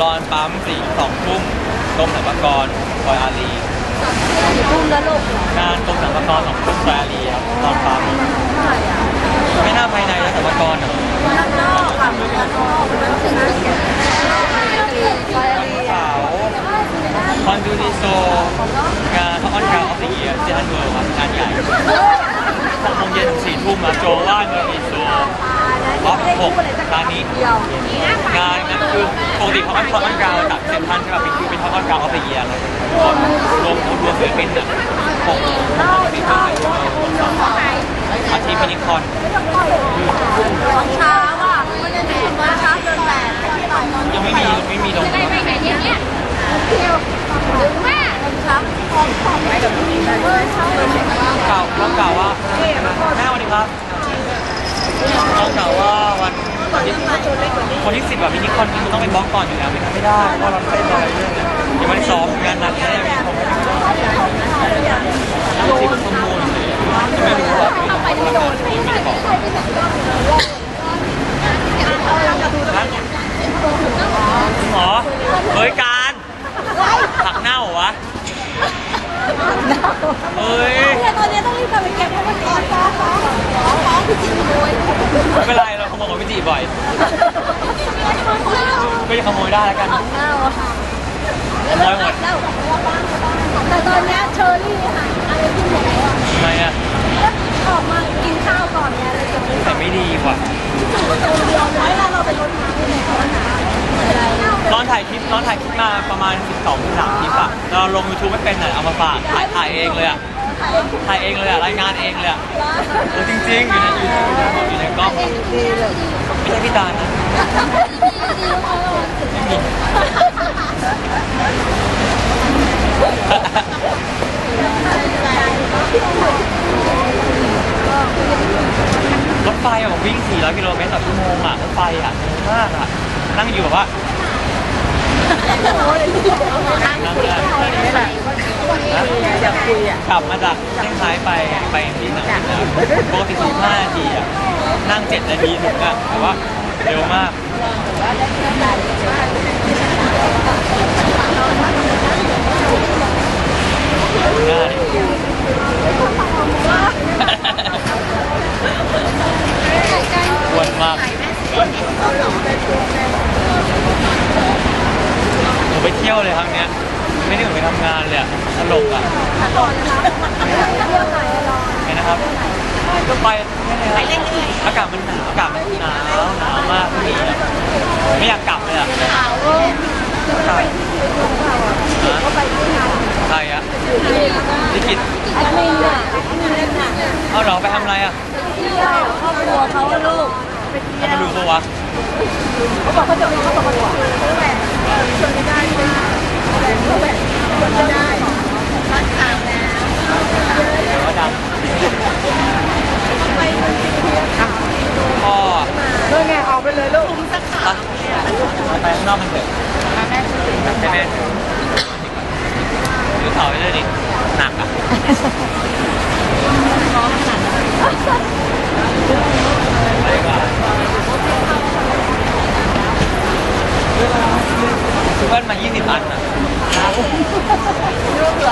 รอนปั๊มสี่สองทุ่มกรมสรรพากรซอยอารีตุ้มแล้วลูกงานกรมสรรพากรสองทุ่มซอยอารีครับรอนปั๊มไม่น่าภายในแล้วสรรพากรอะด้านนอกค่ะด้านนอกมันถึงนะไปอะไรวันเสาร์คอนดูดิโซงานเขาออนกราวออฟเดอะเยียร์ที่ฮันเวิร์ครับงานใหญ่หกโมงเย็นถึงสี่ทุ่มนะโจว่าดูดิโซออฟหกร้านนี้เดียวงานนั้นคือ ปกติเขาเขาออนกาวจากเซนทรัลใช่ป่ะเป็นคือเป็นเขาออนกาวออฟเดเยียร์รวมรวมรวมศิลปินอะหกหกศิลปินอาทิตย์มินิคอนตอนเช้าอะมันจะถึงว่าช้าเกินแปดที่บ่ายตอนยังไม่มีไม่มีลงไปไหนเนี่ยเนี่ยเที่ยวถึงแม่ตอนเช้าของของไปกับพี่เออช้าเลยเก่าเก่าว่าแม่สวัสดีครับเก่าว่าวัน วันที่วันที่สิบแบบมินิคอนคือต้องไปบล็อกก่อนอยู่แล้วไม่งั้นไม่ได้เพราะเราเต้นอะไรเรื่องเนี่ยยังไม่ได้ซ้อมงานหนักแน่มีผมนั่งซิปข้อมูลเลยไม่รู้ว่าไม่ได้บอกหมอเฮ้ยการผักเน่าเหรอวะเฮ้ย เนี่ยตอนนี้ต้องรีบกลับไปเก็บเพราะมันร้อนฟ้าฟ้าฟ้าฟ้าคือจิตรวย ไม่เป็นไรเราขโมยของพี่จี บ่อยก็ยังขโมยได้แล้วกัน ของเน่าอะค่ะขโมยหมดแต่ตอนนี้เชอรี่หายอะไรขึ้นหมดแล้วอะทำไมอะออกมากินข้าวก่อนเนี่ยเลยจะไม่แต่ไม่ดีกว่าตัวเดียวเลยเวลาเราไปรถน้ำเนี่ยร้อนหนาอะไรร้อนถ่ายคลิปร้อนถ่ายคลิปมาประมาณ 12ถึง3คลิปอะเราลง YouTube ไม่เป็นอะเอามาฝากถ่ายถ่ายเองเลยอะ ถ่ายเองเลยอะรายงานเองเลยอะเออจริงๆอยู่ในยูทูบอยู่ในกล้องดีเลยไม่ใช่พี่ตาลนะไม่มีรถไฟอะผมวิ่ง 400 กิโลเมตรต่อชั่วโมงอะรถไฟอะเร็วมากอะนั่งอยู่แบบว่านั่งได้นะ อยากคุยอะขับมาจากเชียงรายไปไปที่หนังนะปกติ15นาทีอะนั่ง7นาทีถึงอะแต่ว่าเร็วมาก ง่ายควรมากหนูไปเที่ยวเลยครั้งเนี้ย ไม่ได้เหมือนไปทำงานเลยอะตลกอะก่อนนะคะเที่ยวไหนรอไงนะครับ ก็ไปไม่ได้ครับอากาศมันหนาวอากาศมันหนาวหนาวมากที่นี่อะไม่อยากกลับเลยอะขาวเอออากาศก็ไปที่ไหนใครอะลิกิตแอดมินอะแอดมินเล่นหนังเอาเหรอไปทำอะไรอะเที่ยวครอบครัวเขาลูกไปเที่ยเอาวมาดูปะวะเขาบอกเขาจะมีเขาบอกว่าซื้อแหวนชวนไม่ได้ ใช่ไหมแหวนแหวนชวนได้รักทางแล้วเดี๋ยวว่าดังไปมันสิเที่ยวค่ะพ่อเดินไงออกไปเลยลูกสักขาไปไปข้างนอกมันเถอะให้แม่ดูเสาไปเลยดิหนักอะไปดีกว่าเพื่อนมา 20 อันอะ ลูกเ